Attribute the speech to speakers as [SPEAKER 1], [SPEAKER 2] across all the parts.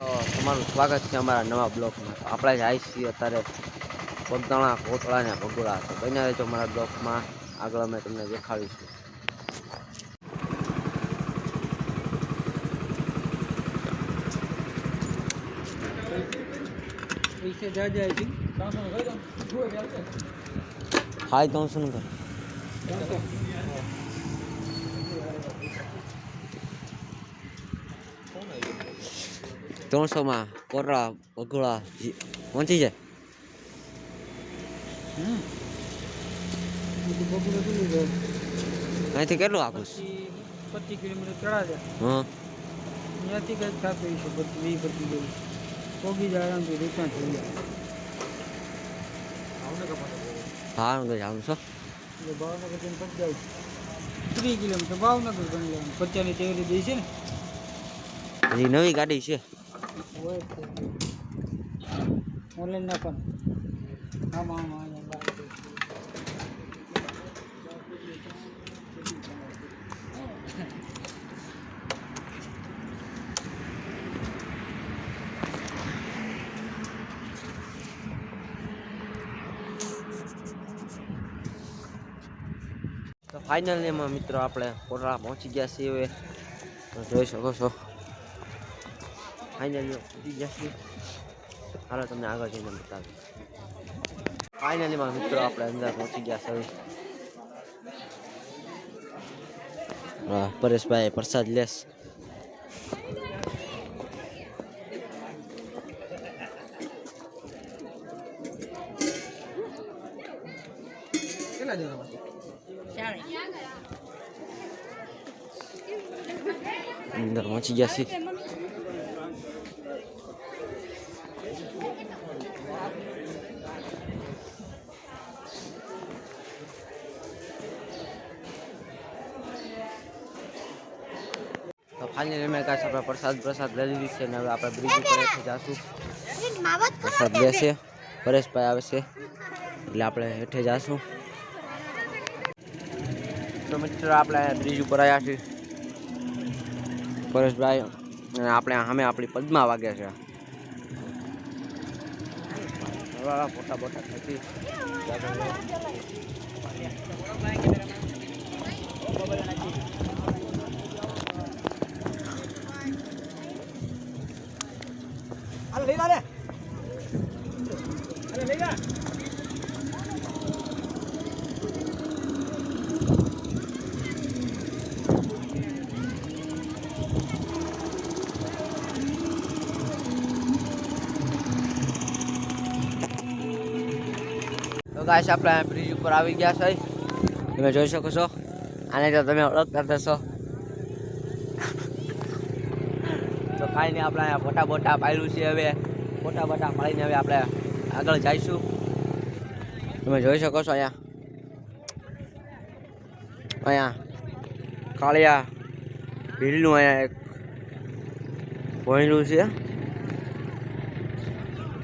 [SPEAKER 1] તમારું સ્વાગત છે અમારા નવા બ્લોગમાં તો આપણે જ આવી અત્યારે પગદાણા, કોતળા ને ભગોળા તો બન્યા રહેજો અમારા બ્લોગમાં આગળ અમે તમને દેખાડીશું. હાય ત્રણસો નું કર
[SPEAKER 2] ત્રણસો
[SPEAKER 1] ત્રણસોમાં ભગોળા જી- પહોંચી જાય. અહીંથી કેટલું આપું
[SPEAKER 2] પચીસ પચીસ કિલોમીટર ચડા છે
[SPEAKER 1] હા.
[SPEAKER 2] ત્યાંથી કંઈક થતું હશે પચીસ વીસ પચીસ પોગી જાય આરામથી રિટર્ન થઈ જાય.
[SPEAKER 1] હું તો છું?
[SPEAKER 2] ભાવનગર જઈને પગ ત્રીસ કિલોમીટર ભાવનગર ગણી લેવાનું પચાસની દે છે ને.
[SPEAKER 1] હજી નવી ગાડી છે.
[SPEAKER 2] હોય ઓનલાઈન આમાં આમાં
[SPEAKER 1] તો એમાં મિત્રો આપણે કોટળા પહોંચી ગયા છીએ હવે. જોઈ શકો છો. ફાઇનલી ગયા છીએ હાલો તમને આગળ જઈને બતાવી ફાઇનલીમાં મિત્રો આપણે અંદર પહોંચી ગયા છે હા, પરેશભાઈ પ્રસાદ લેસ અંદર પહોંચી ગયા છીએ આપણે પ્રસાદ પ્રસાદ લઈ લીધી છે ને હવે આપણે બ્રિજ ઉપર હેઠે જાશું પ્રસાદ લેશે પરેશભાઈ આવે છે એટલે આપણે હેઠે જાશું તો મિત્રો આપણે બ્રિજ ઉપર આવ્યા છીએ પરેશભાઈ અને આપણે સામે આપણી પદ્મા વાગે છે વાહ, ફોટા બોટા ખેંચી ગાઈસ, આપણે બ્રિજ ઉપર આવી ગયા છે. તમે જોઈ શકો છો. આને તો તમે ઓળખતા થશો તો કાંઈ નહીં આપણે અહીંયા ફોટા બોટા પાડ્યું છે હવે. ફોટા બોટા પાડીને હવે આપણે આગળ જઈશું. તમે જોઈ શકો છો અહીંયા. અહીંયા કાળિયા ભીલનું અહીંયા એક ભણેલું છે.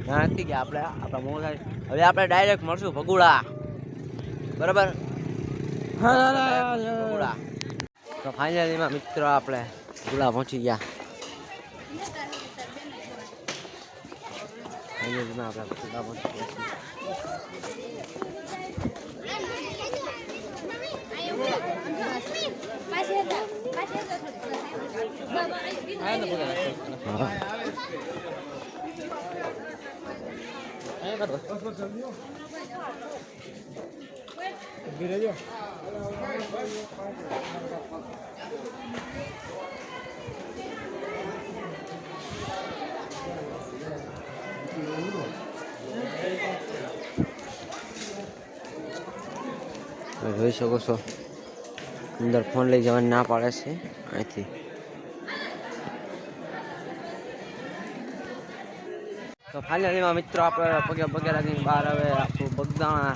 [SPEAKER 1] ના નથી ગયા આપણે, આપણા મોં થાય હવે આપણે ડાયરેક્ટ મળશું ભગુડા બરાબર ભગુડા તો ફાઇનલીમાં મિત્રો આપણે ભગુડા પહોંચી ગયા ફાઇનલીમાં આપણે ભગુડા પહોંચી ગયા છીએ.
[SPEAKER 2] ઊભી રહેજો
[SPEAKER 1] જોઈ શકો છો. અંદર ફોન લઈ જવાની ના પાડે છે. અહીંથી. તો ફાઇનલીમાં મિત્રો આપણે પગે પગે લાગીને બહાર હવે આપણું બગદાણા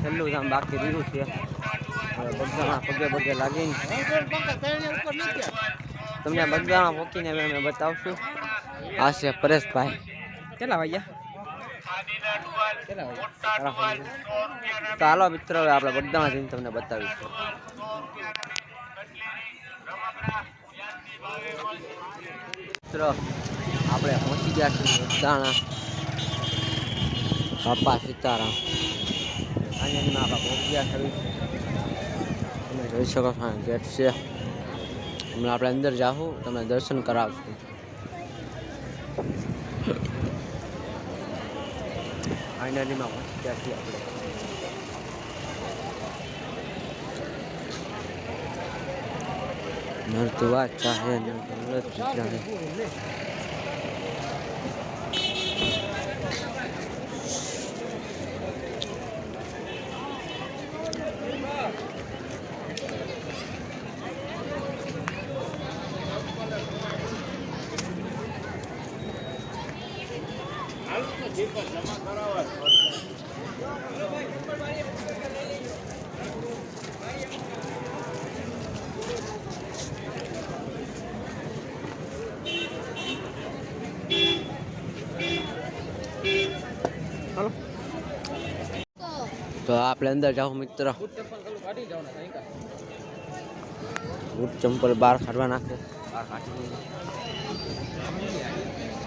[SPEAKER 1] છેલ્લું જામ બાકી રહ્યું છે. હવે બગદાણા પગે પગે લાગીને તમને બગદાણા પોકીને અમે બતાવશું. આ છે પરેશભાઈ.
[SPEAKER 2] કેટલા વાગ્યા?
[SPEAKER 1] તો હાલો મિત્રો હવે આપણે બગદાણા જઈને તમને બતાવીશું. મિત્રો આપણે પહોંચી ગયા છીએ દાણા બાપા સીતારામ અહીંયા આપણે પહોંચી ગયા છીએ તમે જોઈ શકો છો આ ગેટ છે હમણાં આપણે અંદર જાઉં તમને દર્શન કરાવશું ફાઇનલીમાં પહોંચી ગયા છીએ આપણે નર્તવા ચાહે નર્ત ચાહે તો આપણે અંદર જાઓ મિત્ર બૂટ ચંપલ બહાર કાઢવા નાખે બહાર કાઢી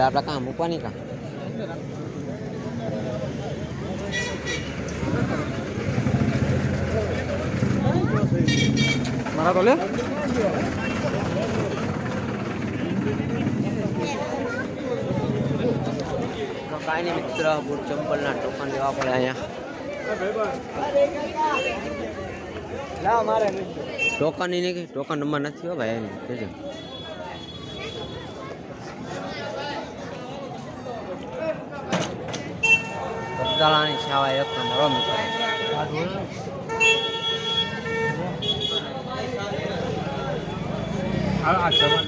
[SPEAKER 1] એટલે આપણે કાં મૂકવાની કાં
[SPEAKER 2] મારા તો લે
[SPEAKER 1] તો કાંઈ નહીં મિત્ર બૂટ ચંપલના ટોકન લેવા પડે અહીંયા
[SPEAKER 2] ના મારે
[SPEAKER 1] ટોકન નહીં કે ટોકન નંબર નથી હો ભાઈ એની કહેજો પતાળાની છાવા એક નંબર હો મિત્ર
[SPEAKER 2] આ સામાન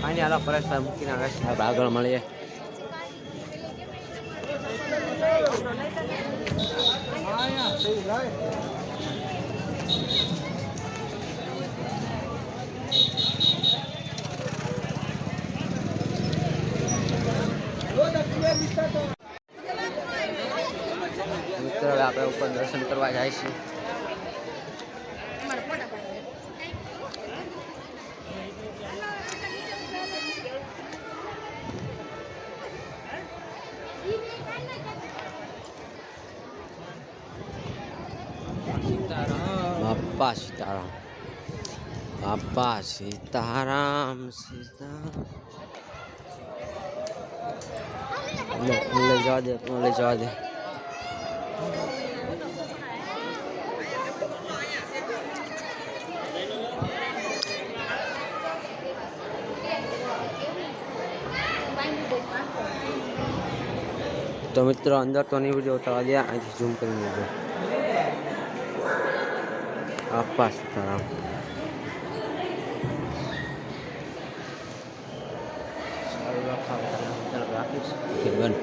[SPEAKER 1] કાંઈ નહીં હાલો પરેશભાઈ મૂકીને આવે છે. આગળ મળીએ. મિત્ર ઉપર દર્શન કરવા જાય છે. બાપા સીતારામ. બાપા સીતારામ સીતારામ. લઈ જવા દે લઈ જવા દે. તો મિત્રો અંદર તો નહીં વિડીયો ઉતારવા દે અહીંથી ઝૂમ કરીને લેજો આપા સીતારામ સારું રાખા ચાલો રાખીશ ઓકે બન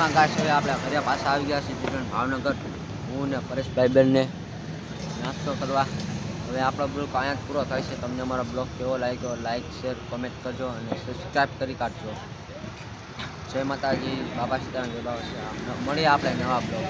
[SPEAKER 1] ફાઇનલીમાં ગાશ હવે આપણે ઘરે પાછા આવી ગયા છીએ ભાવનગર. હું ને પરેશભાઈ બેનને નાસ્તો કરવા. હવે આપણો બ્લોગ અહીંયા પૂરો થાય છે. તમને અમારો બ્લોગ કેવો લાગ્યો? લાઈક શેર કોમેન્ટ કરજો અને સબસ્ક્રાઈબ કરી કાઢજો. જય માતાજી. બાબા સીતારામ. જય બાબા સીતારામ. મળીએ આપણે નવા બ્લોગ